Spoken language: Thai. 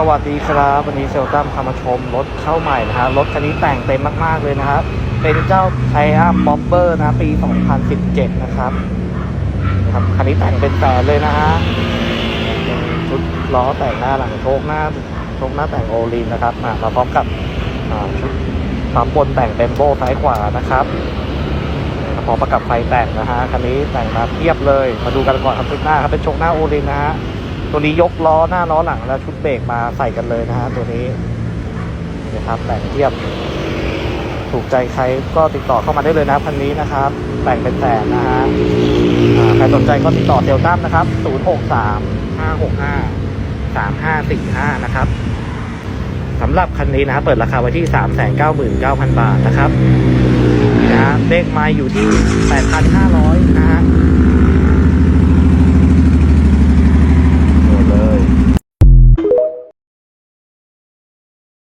สวัสดีครับ วันนี้เซลตัมพามาชมรถเข้าใหม่นะฮะรถคันนี้แต่งเต็มมากๆเลยนะครับเป็นเจ้าไทอัมบ๊อบเบอร์นะปี 2017 นะครับนะครับคันนี้แต่งเป็นแสนเลยนะฮะชุดล้อแต่งหน้าหลังโชคหน้าโชคหน้าแต่งโอลินนะครับมาพร้อมกับชุดปั๊มบนแต่งเป็นโบซ้ายขวานะครับพร้อมประกับไฟแต่งนะฮะคันนี้แต่งมาเทียบเลย มาดูกันก่อนครับชุดหน้าครับเป็นโชคหน้าโอลินนะฮะ ตัวนี้ยกล้อหน้าล้อหลังแล้วชุดเบรกมาใส่กันเลยนะฮะตัวนี้นะครับแต่งเทียบ ถูกใจใครก็ติดต่อเข้ามาได้เลยนะครับคันนี้นะครับ แต่งเป็นแสนนะฮะใครสนใจก็ติดต่อเซลตั้มนะครับ 0 6 3 5 6 5 3 5 4 5 นะครับสำหรับคันนี้นะครับเปิดราคาไว้ที่ 3 9 9 0 0 0 บาทนะครับนะฮะเลขไม้อยู่ที่ 8,500 นะฮะ